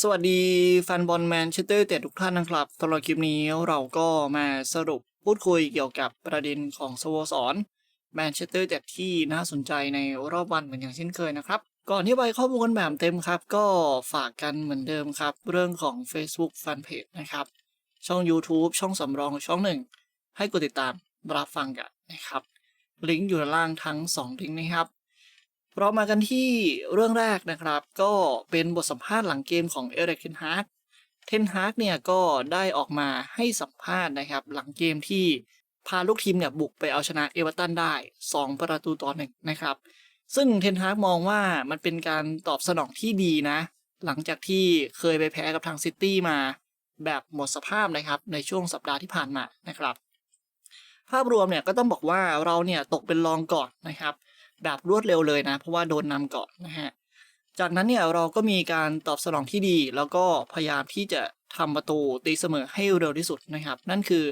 สวัสดีแฟนบอลแมนเชสเตอร์เตทุกท่านนะครับสำหรับคลิปนี้เราก็มาสรุปพูดคุยเกี่ยวกับประเด็นของสโมสรแมนเชสเตอร์เตะที่น่าสนใจในรอบวันเหมือนอย่างเช่นเคยนะครับ ก่อนที่ไปข้อมูลกันแบบเต็มครับ ก็ฝากกันเหมือนเดิมครับ เรื่องของ Facebook Fanpage นะครับ ช่อง YouTube ช่องสำรองช่องหนึ่ง ให้กดติดตามรับฟังกันนะครับ ลิงก์อยู่ด้านล่างทั้ง2ลิงก์นะครับ เรามากันที่เรื่องแรกนะครับ ก็เป็นบทสัมภาษณ์หลังเกมของเอริกเทนฮาร์กเทนฮาร์กเนี่ยก็ได้ออกมาให้สัมภาษณ์นะครับ หลังเกมที่พาลูกทีมเนี่ยบุกไปเอาชนะเอเวอร์ตันได้ 2 ประตูต่อหนึ่งนะครับ ซึ่งเทนฮาร์กมองว่ามันเป็นการตอบสนองที่ดีนะ หลังจากที่เคยไปแพ้กับทางซิตี้มา แบบหมดสภาพนะครับในช่วงสัปดาห์ที่ผ่านมานะครับ ภาพรวมเนี่ยก็ต้องบอกว่าเราเนี่ยตกเป็นรองก่อนนะครับ แบบรวดเร็วเลยนะ เพราะว่าโดนนำก่อนนะฮะ จากนั้นเนี่ยเราก็มีการตอบสนองที่ดี แล้วก็พยายามที่จะทำประตูตีเสมอให้เร็วที่สุดนะครับ นั่นคือ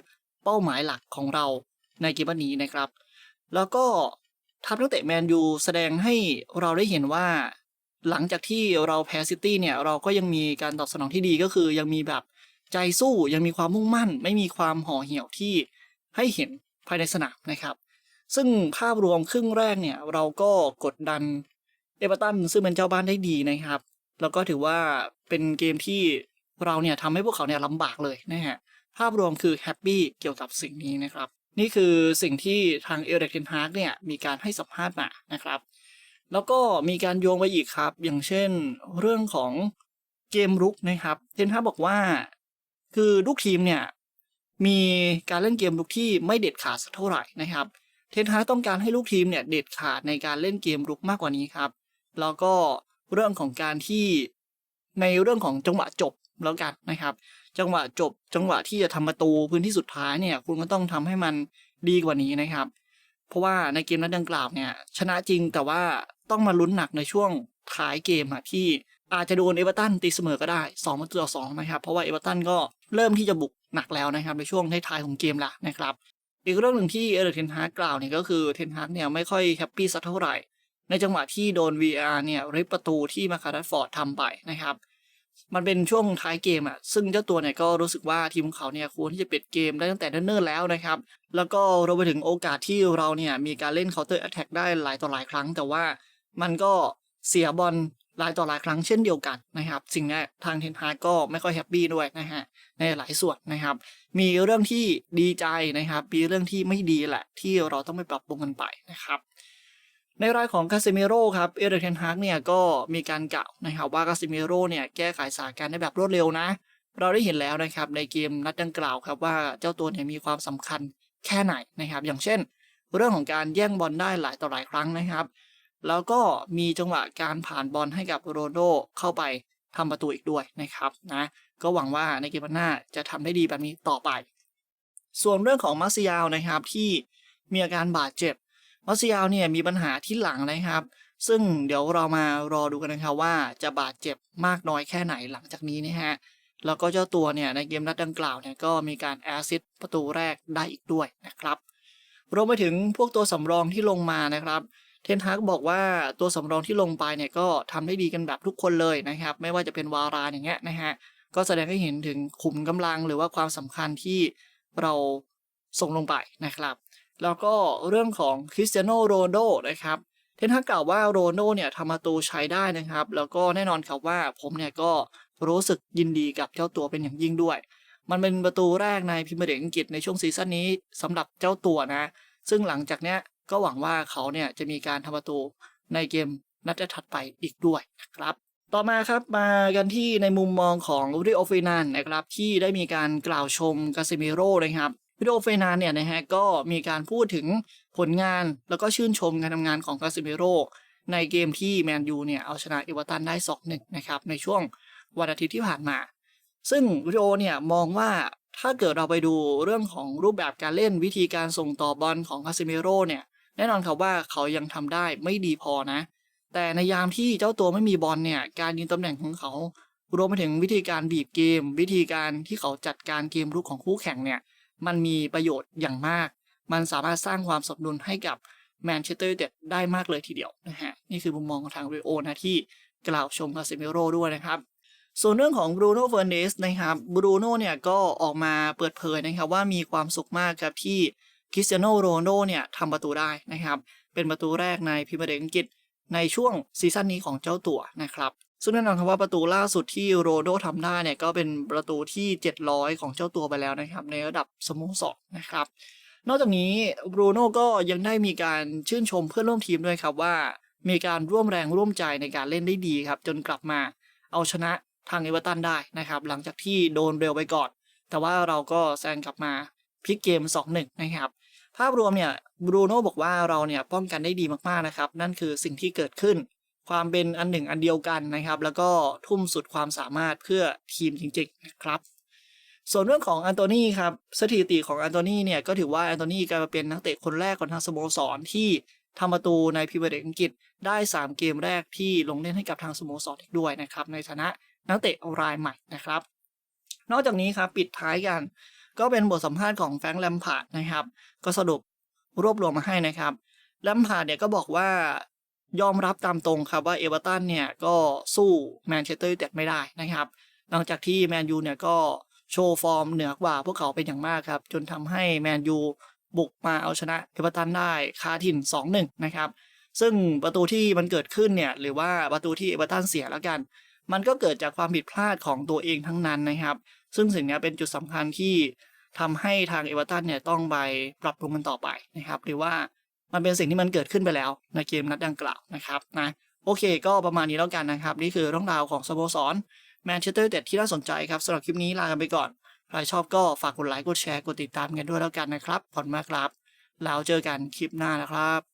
เป้าหมายหลักของเราในเกมวันนี้นะครับ แล้วก็ทัพนักเตะแมนยูแสดงให้เราได้เห็นว่า หลังจากที่เราแพ้ซิตี้เนี่ยเราก็ยังมีการตอบสนองที่ดีก็คือยังมีแบบใจสู้ยังมีความมุ่งมั่น ไม่มีความห่อเหี่ยวที่ให้เห็นภายในสนามนะครับ ซึ่งภาพรวมครึ่งแรกเนี่ยเราก็กดดันเอเวอร์ตันซึ่งเป็นเจ้าบ้านได้ดีนะครับ แล้วก็ถือว่าเป็นเกมที่เราเนี่ยทำให้พวกเขาเนี่ยลำบากเลยนะฮะภาพรวมคือแฮปปี้เกี่ยวกับสิ่งนี้นะครับ นี่คือสิ่งที่ทางเอเดกเทนฮาร์กเนี่ยมีการให้สัมภาษณ์มานะครับ แล้วก็มีการโยงไปอีกครับ อย่างเช่นเรื่องของเกมรุกนะครับเทนฮาร์กบอกว่า คือลูกทีมเนี่ยมีการเล่นเกมรุกที่ไม่เด็ดขาดสักเท่าไหร่นะครับ เทนฮาต้องการให้ลูกทีมเนี่ยเด็ดขาดในการเล่นเกมรุกมากกว่านี้ครับ แล้วก็เรื่องของการที่ในเรื่องของจังหวะจบแล้วกันนะครับ จังหวะจบจังหวะที่จะทำประตูพื้นที่สุดท้ายเนี่ย คุณก็ต้องทำให้มันดีกว่านี้นะครับ เพราะว่าในเกมนั้นดังกล่าวเนี่ย ชนะจริงแต่ว่าต้องมาลุ้นหนักในช่วงท้ายเกมอะที่อาจจะโดนเอเวอร์ตันตีเสมอก็ได้2ประตูต่อ2นะครับ เพราะว่าเอเวอร์ตันก็เริ่มที่จะบุกหนักแล้วนะครับ ในช่วงท้ายๆของเกมละนะครับ อีกเรื่องหนึ่งที่เอเดอร์เทนฮากกล่าวเนี่ยก็คือเทนฮากเนี่ยไม่ค่อยแฮปปี้สักเท่าไหร่ ในจังหวะที่โดน VR เนี่ยริบประตูที่มาคาร์ดฟอร์ดทำไปนะครับ มันเป็นช่วงท้ายเกมอะซึ่งเจ้าตัวเนี่ยก็รู้สึกว่าทีมของเขาเนี่ยควรที่จะปิดเกมได้ตั้งแต่เนิ่นๆแล้วนะครับ แล้วก็เรวมไปถึงโอกาสที่เราเนี่ยมีการเล่น counter attack ได้หลายต่อหลายครั้ง แต่ว่ามันก็เสียบอล หลายต่อหลายครั้งเช่นเดียวกันนะครับ สิ่งนี้ทางเทนฮากก็ไม่ค่อยแฮปปี้ด้วยนะฮะในหลายส่วนนะครับ มีเรื่องที่ดีใจนะครับมีเรื่องที่ไม่ดีแหละ ที่เราต้องไปปรับปรุงกันไปนะครับในรายของคาเซมิโร่ครับเอเดเทนฮากเนี่ยก็มีการกล่าวนะครับว่าคาเซมิโร่เนี่ยแก้ไขสถานการณ์ได้แบบรวดเร็วนะ เราได้เห็นแล้วนะครับในเกมนัดดังกล่าวครับว่าเจ้าตัวเนี่ยมีความสำคัญแค่ไหนนะครับ อย่างเช่น เรื่องของการแย่งบอลได้หลายต่อหลายครั้งนะครับ แล้วก็มีจังหวะการผ่านบอลให้กับโรนลโดเข้าไปทำประตูอีกด้วยนะครับนะก็หวังว่าในเกมหน้าจะทำได้ดีแบบนี้ต่อไป ส่วนเรื่องของมาซิยาวนะครับที่มีอาการบาดเจ็บมาซิยาวเนี่ยมีปัญหาที่หลังนะครับ ซึ่งเดี๋ยวเรามารอดูกันนะครับว่าจะบาดเจ็บมากน้อยแค่ไหนหลังจากนี้นะฮะแล้วก็เจ้าตัวเนี่ยในเกมนัดดังกล่าวเนี่ยก็มีการแอซิดประตูแรกได้อีกด้วยนะครับรวมไปถึงพวกตัวสำรองที่ลงมานะครับ เทนฮากบอกว่าตัวสำรองที่ลงไปเนี่ยก็ทำได้ดีกันแบบทุกคนเลยนะครับ ไม่ว่าจะเป็นวารานอย่างเงี้ยนะฮะก็แสดงให้เห็นถึงขุมกำลังหรือว่าความสำคัญที่เราส่งลงไปนะครับ แล้วก็เรื่องของคริสเตียโนโรนโดนะครับเทนฮากกล่าวว่าโรนโดเนี่ยทำประตูใช้ได้นะครับ แล้วก็แน่นอนครับว่าผมเนี่ยก็รู้สึกยินดีกับเจ้าตัวเป็นอย่างยิ่งด้วย มันเป็นประตูแรกในพรีเมียร์ลีกอังกฤษในช่วงซีซั่นนี้สำหรับเจ้าตัวนะ ซึ่งหลังจากเนี้ย ก็หวังว่าเขาเนี่ยจะมีการทำประตูในเกมนัดถัดไปอีกด้วยนะครับ ต่อมาครับมากันที่ในมุมมองของริโอฟินันนะครับที่ได้มีการกล่าวชมกาเซมิโร่นะครับริโอฟินันเนี่ยนะฮะก็มีการพูดถึงผลงานแล้วก็ชื่นชมการทำงานของกาเซมิโร่ในเกมที่แมนยูเนี่ยเอาชนะเอเวอร์ตันได้ 2-1 นะครับในช่วงวันอาทิตย์ที่ผ่านมา ซึ่งริโอเนี่ยมองว่าถ้าเกิดเราไปดูเรื่องของรูปแบบการเล่นวิธีการส่งต่อบอลของคาเซมิโร่เนี่ย แน่นอนครับว่าเขายังทำได้ไม่ดีพอนะ แต่ในยามที่เจ้าตัวไม่มีบอลเนี่ย การยืนตำแหน่งของเขา รวมไปถึงวิธีการบีบเกม วิธีการที่เขาจัดการเกมรุกของคู่แข่งเนี่ย มันมีประโยชน์อย่างมาก มันสามารถสร้างความสมดุลให้กับแมนเชสเตอร์ยูไนเต็ดได้มากเลยทีเดียวนะฮะ นี่คือมุมมองของทางเรโอนะที่กล่าวชมคาเซมิโร่ด้วยนะครับ ส่วนเรื่องของบรูโน่เฟอร์เนสนะครับบรูโน่เนี่ยก็ออกมาเปิดเผยนะครับว่ามีความสุขมากครับที่ คริสเตียโนโรนโดเนี่ยทำประตูได้นะครับ เป็นประตูแรกในพรีเมียร์ลีกอังกฤษในช่วงซีซั่นนี้ของเจ้าตัวนะครับ ซึ่งแน่นอนครับว่าประตูล่าสุดที่โรนัลโดทำได้เนี่ยก็เป็นประตูที่ 700 ของเจ้าตัวไปแล้วนะครับ ในระดับสโมสรนะครับ นอกจากนี้บรูโน่ก็ยังได้มีการชื่นชมเพื่อนร่วมทีมด้วยครับว่า มีการร่วมแรงร่วมใจในการเล่นได้ดีครับ จนกลับมาเอาชนะทางเอเวอร์ตันได้นะครับ หลังจากที่โดนเร็วไปก่อน แต่ว่าเราก็แซงกลับมา พลิกเกม 2-1 นะครับ ภาพรวมเนี่ยบรูโน่บอกว่าเราเนี่ยป้องกันได้ดีมากๆนะครับ นั่นคือสิ่งที่เกิดขึ้น ความเป็นอันหนึ่งอันเดียวกันนะครับ แล้วก็ทุ่มสุดความสามารถเพื่อทีมจริงๆนะครับส่วนเรื่องของอันโตนีครับสถิติของอันโตนีเนี่ยก็ถือว่าอันโตนีกลายมาเป็นนักเตะคนแรกของทางสโมสรที่ทำประตูในพรีเมียร์ลีกอังกฤษได้ 3 เกมแรกที่ลงเล่นให้กับทางสโมสรอีกด้วยนะครับในฐานะนักเตะรายใหม่นะครับ นอกจากนี้ครับปิดท้ายกัน ก็เป็นบทสัมภาษณ์ของแฟรงค์แลมพาร์ดนะครับ ก็สรุปรวบรวมมาให้นะครับแลมพาร์ดเนี่ยก็บอกว่ายอมรับตามตรงครับว่าเอเวอร์ตันเนี่ยก็สู้แมนเชสเตอร์ยูไนเต็ดไม่ได้นะครับ หลังจากที่แมนยูเนี่ยก็โชว์ฟอร์มเหนือกว่าพวกเขาเป็นอย่างมากครับ จนทำให้แมนยูบุกมาเอาชนะเอเวอร์ตันได้คาถิ่น 2-1 นะครับ ซึ่งประตูที่มันเกิดขึ้นเนี่ยหรือว่าประตูที่เอเวอร์ตันเสียแล้วกัน มันก็เกิดจากความผิดพลาดของตัวเองทั้งนั้นนะครับ ซึ่งสิ่งนี้เป็นจุดสำคัญที่ ทำให้ทางเอเวอร์ตันเนี่ยต้องไปปรับปรุงมันต่อไปนะครับหรือว่ามันเป็นสิ่งที่มันเกิดขึ้นไปแล้วในเกมนัดดังกล่าวนะครับนะโอเค ก็ประมาณนี้แล้วกันนะครับ นี่คือเรื่องราวของสโมสรแมนเชสเตอร์ยูไนเด็ดที่น่าสนใจครับสำหรับคลิปนี้ลากันไปก่อน ใครชอบก็ฝากกดไลค์กดแชร์กดติดตามกันด้วยแล้วกันนะครับขอบคุณมากครับแล้วเจอกันคลิปหน้านะครับ